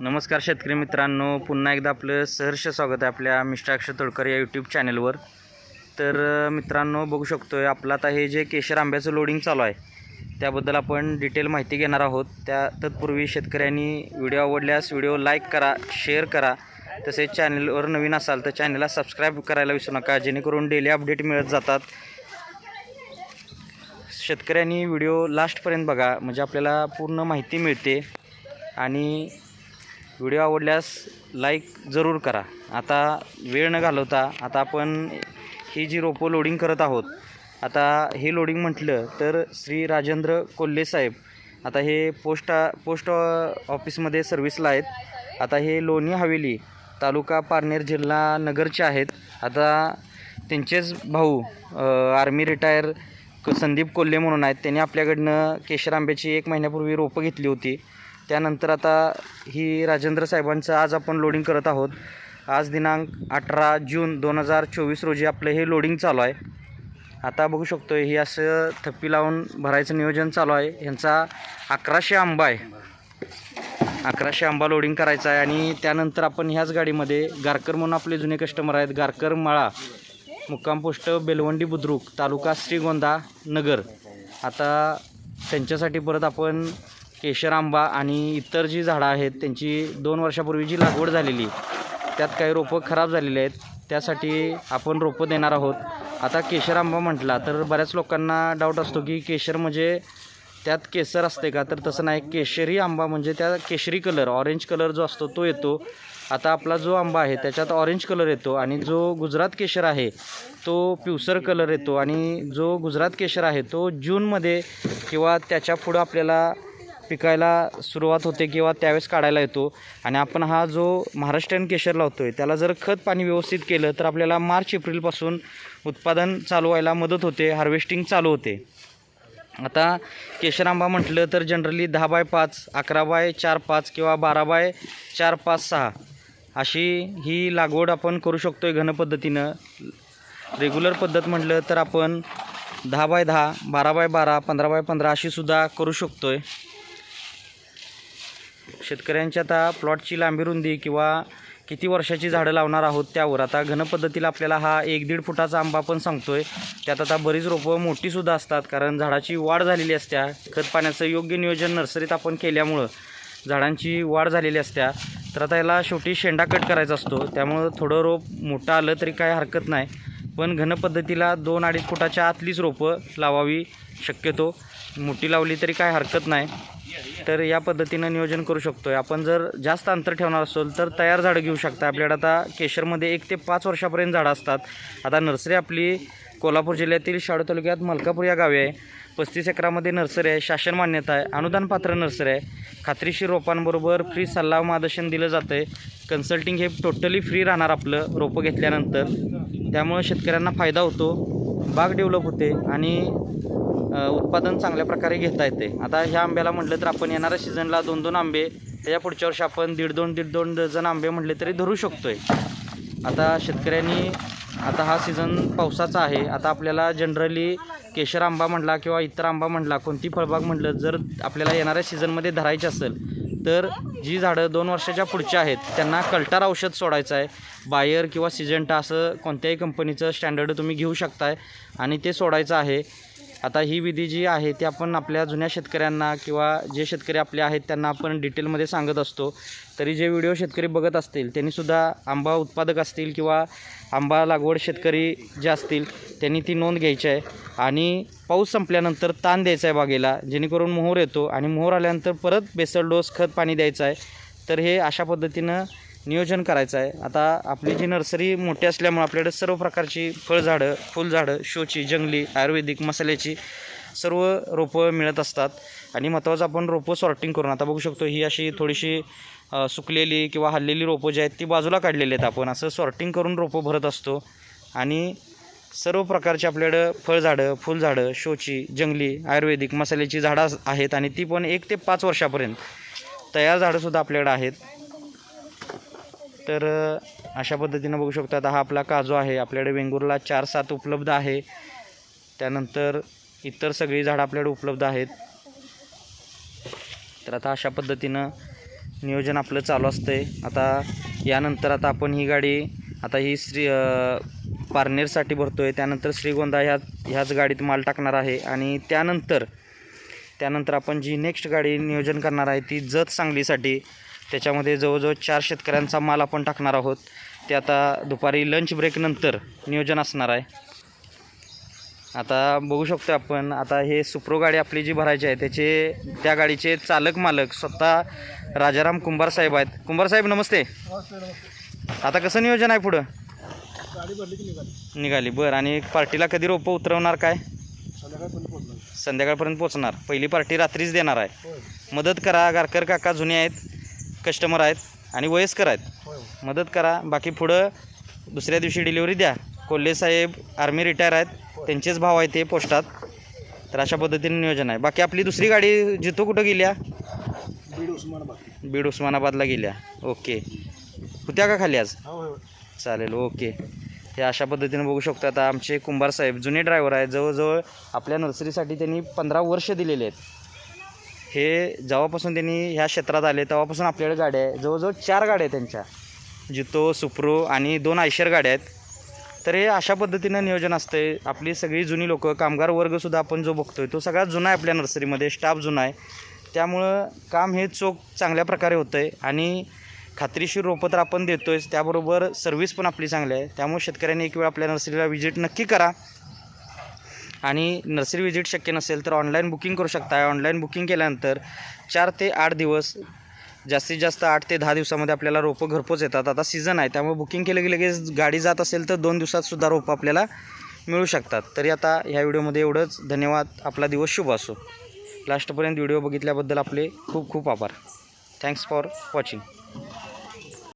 नमस्कार शेतकरी मित्रांनो पुन्हा एकदा आपलं सहर्ष स्वागत आहे आपल्या मिस्टर अक्षय तोडकर या यूट्यूब चॅनलवर तर मित्रांनो बघू शकतोय आपलं आता हे जे केशर आंब्याचं लोडिंग चालू आहे त्याबद्दल आपण डिटेल माहिती घेणार आहोत. त्या तत्पूर्वी शेतकऱ्यांनी व्हिडिओ आवडल्यास व्हिडिओ लाईक करा शेअर करा. तसेच चॅनलवर नवीन असाल तर चॅनलला सबस्क्राईब करायला विसरू नका जेणेकरून डेली अपडेट मिळत जातात. शेतकऱ्यांनी व्हिडिओ लास्टपर्यंत बघा म्हणजे आपल्याला पूर्ण माहिती मिळते. आणि व्हिडिओ आवडल्यास लाईक जरूर करा. आता वेळ न घालवता आता आपण ही जी रोपं लोडिंग करत आहोत आता हे लोडिंग म्हटलं तर श्री राजेंद्र कोल्हे साहेब आता हे पोस्ट पोस्ट ऑफिसमध्ये सर्व्हिसला आहेत. आता हे लोणी हवेली तालुका पारनेर जिल्हा नगरचे आहेत. आता त्यांचेच भाऊ आर्मी रिटायर क- संदीप कोल्हे म्हणून आहेत. त्यांनी आपल्याकडनं केशर आंब्याची एक महिन्यापूर्वी रोपं घेतली होती. त्यानंतर आता ही राजेंद्र साहेबांचं आज आपण लोडिंग करत आहोत. आज दिनांक अठरा जून दोन हजार चोवीस रोजी आपलं हे लोडिंग चालू आहे. आता बघू शकतो ही असं थप्पी लावून भरायचं नियोजन चालू आहे. ह्यांचा अकराशे आंबा आहे. अकराशे आंबा लोडिंग करायचा आहे आणि त्यानंतर आपण ह्याच गाडीमध्ये गारकर म्हणून आपले जुने कस्टमर आहेत गारकर माळा मुक्काम पोस्ट बेलवंडी बुद्रुक तालुका श्रीगोंदा नगर. आता त्यांच्यासाठी परत आपण केशर आंबा आणि इतर जी झाडं आहेत त्यांची दोन वर्षापूर्वी जी लागवड झालेली त्यात काही रोपं खराब झालेली आहेत. त्यासाठी आपण रोपं देणार आहोत. आता केशर आंबा म्हटला तर बऱ्याच लोकांना डाऊट असतो की केशर म्हणजे त्यात केसर असते का? तर तसं नाही. केशरी आंबा म्हणजे त्या केशरी कलर ऑरेंज कलर जो असतो तो येतो. आता आपला जो आंबा आहे त्याच्यात ऑरेंज कलर येतो आणि जो गुजरात केशर आहे तो पिवसर कलर येतो. आणि जो गुजरात केशर आहे तो जूनमध्ये किंवा त्याच्या पुढं आपल्याला पिकायला सुरुवात होते किंवा त्यावेळेस काढायला येतो. आणि आपण हा जो महाराष्ट्रीयन केशर लावतो आहे त्याला जर खत पाणी व्यवस्थित केलं तर आपल्याला मार्च एप्रिलपासून उत्पादन चालू व्हायला मदत होते हार्वेस्टिंग चालू होते. आता केशर आंबा म्हटलं तर जनरली दहा बाय पाच अकरा बाय चार पाच किंवा बारा बाय चार पाच सहा अशी ही लागवड आपण करू शकतो आहे घन पद्धतीनं. रेग्युलर पद्धत म्हटलं तर आपण दहा बाय दहा बारा बाय बारा पंधरा बाय पंधरा अशी सुद्धा करू शकतो आहे शेतकऱ्यांची आता प्लॉटची लांबी रुंदी किंवा किती वर्षाची झाडं लावणार आहोत त्यावर आता घन पद्धतीला आपल्याला हा एक दीड फुटाचा आंबा पण सांगतो आहे त्यात आता बरीच रोपं मोठीसुद्धा असतात कारण झाडाची वाढ झालेली असत्या. खत पाण्याचं योग्य नियोजन नर्सरीत आपण केल्यामुळं झाडांची वाढ झालेली असत्या. तर आता याला शेवटी शेंडा कट करायचा असतो. त्यामुळं थोडं रोप मोठं आलं तरी काय हरकत नाही. पण घन पद्धतीला दोन अडीच फुटाच्या आतलीच रोपं लावावी शक्यतो. मोठी लावली तरी काय हरकत नाही. तर या पद्धतीनं नियोजन करू शकतो आहे आपण जर जास्त अंतर ठेवणार असेल तर तयार झाडं घेऊ शकता. आपल्याकडे आता केशरमध्ये एक ते पाच वर्षापर्यंत झाडं असतात. आता नर्सरी आपली कोल्हापूर जिल्ह्यातील शाडू तालुक्यात मलकापूर या गावी आहे. पस्तीस एकरामध्ये नर्सरी आहे. शासन मान्यता आहे. अनुदान पात्र नर्सरी आहे. खात्रीशीर रोपांबरोबर फ्री सल्ला मार्गदर्शन दिलं जातं आहे कन्सल्टिंग हे टोटली फ्री राहणार आपलं रोपं घेतल्यानंतर. त्यामुळं शेतकऱ्यांना फायदा होतो. बाग डेव्हलप होते आणि उत्पादन चांगल्या प्रकारे घेता येते. आता ह्या आंब्याला म्हटलं तर आपण येणाऱ्या सीझनला दोन दोन आंबे त्याच्या पुढच्या वर्षी आपण दीड दोन दीड दोन डझन आंबे म्हटले तरी धरू शकतो आहे आता शेतकऱ्यांनी आता हा सीझन पावसाचा आहे. आता आपल्याला जनरली केशर आंबा म्हटला किंवा इतर आंबा म्हटला कोणती फळबाग म्हटलं जर आपल्याला येणाऱ्या सीझनमध्ये धरायची असेल तर जी झाडं दोन वर्षाच्या पुढच्या आहेत त्यांना कल्टार औषध सोडायचं आहे. बायर किंवा सिजंटा असं कोणत्याही कंपनीचं स्टँडर्ड तुम्ही घेऊ शकताय आणि ते सोडायचं आहे. आता ही विधी जी आहे ती आपण आपल्या जुन्या शेतकऱ्यांना किंवा जे शेतकरी आपले आहेत त्यांना आपण डिटेलमध्ये सांगत असतो. तरी जे व्हिडिओ शेतकरी बघत असतील त्यांनीसुद्धा आंबा उत्पादक असतील किंवा आंबा लागवड शेतकरी जे असतील त्यांनी ती नोंद घ्यायची आहे. आणि पाऊस संपल्यानंतर ताण द्यायचा आहे बागेला जेणेकरून मोहर येतो आणि मोहर आल्यानंतर परत बेसल डोस खत पाणी द्यायचं आहे. तर हे अशा पद्धतीनं नियोजन करायचं आहे. आता आपली जी नर्सरी मोठी असल्यामुळे आपल्याकडे सर्व प्रकारची फळझाडं फुलझाडं शोची जंगली आयुर्वेदिक मसाल्याची सर्व रोपं मिळत असतात. आणि महत्त्वाचं आपण रोपं सॉर्टिंग करून आता बघू शकतो ही अशी थोडीशी सुकलेली किंवा हल्लेली रोपं जी आहेत ती बाजूला काढलेली आहेत आपण. असं सॉर्टिंग करून रोपं भरत असतो. आणि सर्व प्रकारची आपल्याकडं फळझाडं फुलझाडं शोची जंगली आयुर्वेदिक मसाल्याची झाडं आहेत आणि ती पण एक ते पाच वर्षापर्यंत तयार झाडंसुद्धा आपल्याकडं आहेत. तर अशा पद्धतीनं बघू शकतो. आता हा आपला काजू आहे. आपल्याकडे वेंगुर्ला चार सात उपलब्ध आहे. त्यानंतर इतर सगळी झाडं आपल्याकडे उपलब्ध आहेत. तर आता अशा पद्धतीनं नियोजन आपलं चालू असतंय. आता यानंतर आता आपण ही गाडी आता ही श्री पारनेरसाठी भरतो आहे त्यानंतर श्रीगोंदा ह्या ह्याच गाडीत माल टाकणार आहे. आणि त्यानंतर त्यानंतर आपण जी नेक्स्ट गाडी नियोजन करणार आहे ती जत सांगलीसाठी. त्याच्यामध्ये जवळजवळ चार शेतकऱ्यांचा माल आपण टाकणार आहोत. ते आता दुपारी लंच ब्रेकनंतर नियोजन असणार आहे. आता बघू शकतो आपण आता हे सुप्रो गाडी आपली जी भरायची आहे त्याचे त्या गाडीचे चालक मालक स्वतः राजाराम कुंभार साहेब आहेत. कुंभार साहेब नमस्ते. आता कसं नियोजन आहे पुढं? निघाली. बरं आणि पार्टीला कधी रोपं उतरवणार काय? संध्याकाळपर्यंत पोहोचणार पोचणार. पहिली पार्टी रात्रीच देणार आहे. मदत करा गारकर काका जुने आहेत. कस्टमर आहेत आणि वयस्कर आहेत. मदत करा. बाकी पुढं दुसऱ्या दिवशी डिलिव्हरी द्या. कोल्हे साहेब आर्मी रिटायर आहेत. त्यांचेच भाव आहेत ते पोस्टात. तर अशा पद्धतीने नियोजन आहे. बाकी आपली दुसरी गाडी जिथं कुठं गेल्या? बीड उस्मानाबाद. बीड उस्मानाबादला गेल्या. ओके. होत्या का खाली आज? हो होय चालेल ओके. हे अशा पद्धतीने बघू शकतो. आता आमचे कुंभार साहेब जुने ड्रायव्हर आहेत. जवळजवळ आपल्या नर्सरीसाठी त्यांनी पंधरा वर्ष दिलेले आहेत. हे जेव्हापासून त्यांनी ह्या क्षेत्रात आले तेव्हापासून आपल्याकडे गाड्या आहे जवळजवळ चार गाड्या आहेत त्यांच्या. जितो सुप्रो आणि दोन आयशर गाड्या आहेत. तर हे अशा पद्धतीनं नियोजन असते आपली सगळी जुनी लोकं कामगार वर्गसुद्धा आपण जो बघतो आहे तो सगळा जुना आहे आपल्या नर्सरीमध्ये स्टाफ जुना आहे. त्यामुळं काम हे चोख चांगल्या प्रकारे होतं आहे आणि खात्रीशीर रोपं तर आपण देतोयच. त्याबरोबर सर्व्हिस पण आपली चांगली आहे. त्यामुळे शेतकऱ्यांनी एक वेळ आपल्या नर्सरीला व्हिजिट नक्की करा. आणि नर्सरी व्हिजिट शक्य नसेल तर ऑनलाईन बुकिंग करू शकता ऑनलाईन बुकिंग केल्यानंतर चार ते आठ दिवस जास्तीत जास्त आठ ते दहा दिवसामध्ये आपल्याला रोपं घरपोच येतात. आता सीझन आहे त्यामुळे बुकिंग केलं की लगेच गाडी जात असेल तर दोन दिवसातसुद्धा रोपं आपल्याला मिळू शकतात. तरी आता ह्या व्हिडिओमध्ये एवढंच. धन्यवाद. आपला दिवस शुभ असो. लास्टपर्यंत व्हिडिओ बघितल्याबद्दल आपले खूप खूप आभार. Thanks for watching